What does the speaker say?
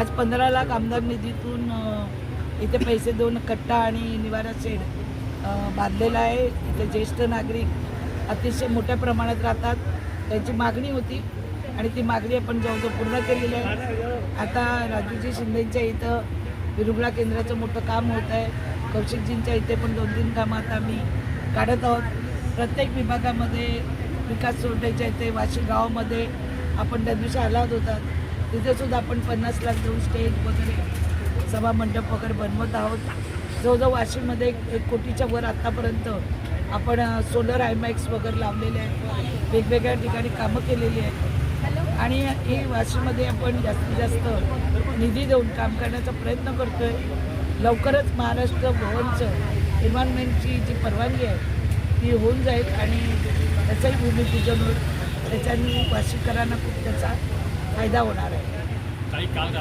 आज पंधरा लाख आमदार निधीतून इथे पैसे देऊन कट्टा आणि निवारा शेड बांधलेला आहे. इथे ज्येष्ठ नागरिक अतिशय मोठ्या प्रमाणात राहतात. त्यांची मागणी होती आणि ती मागणी आपण जवळजवळ पूर्ण केलेली आहे. आता राजूजी शिंदेच्या इथं विरुगळा केंद्राचं मोठं काम होत आहे. कौशिकजींच्या इथे पण दोन तीन कामं आता आम्ही काढत आहोत. प्रत्येक विभागामध्ये विकास सोडण्याच्या इथे वाशी गावामध्ये आपण त्या दिवशी आला होतात तिथे सुद्धा आपण पन्नास लाख देऊन स्टेज वगैरे सभा मंडप वगैरे बनवत आहोत. जवळजवळ वाशिममध्ये एक कोटीच्या वर आत्तापर्यंत आपण सोलर आयमॅक्स वगैरे लावलेले आहेत. वेगवेगळ्या ठिकाणी कामं केलेली आहेत. आणि ही वाशिममध्ये आपण जास्तीत जास्त निधी देऊन काम करण्याचा प्रयत्न करतोय. लवकरच महाराष्ट्र भवनचं एन्व्हायरमेंटची जी परवानगी आहे ती होऊन जाईल आणि त्याचंही भूमिपूजन होईल. त्याच्यानी वाशीकरांना खूप त्याचा फायदा होणार आहे. काही काल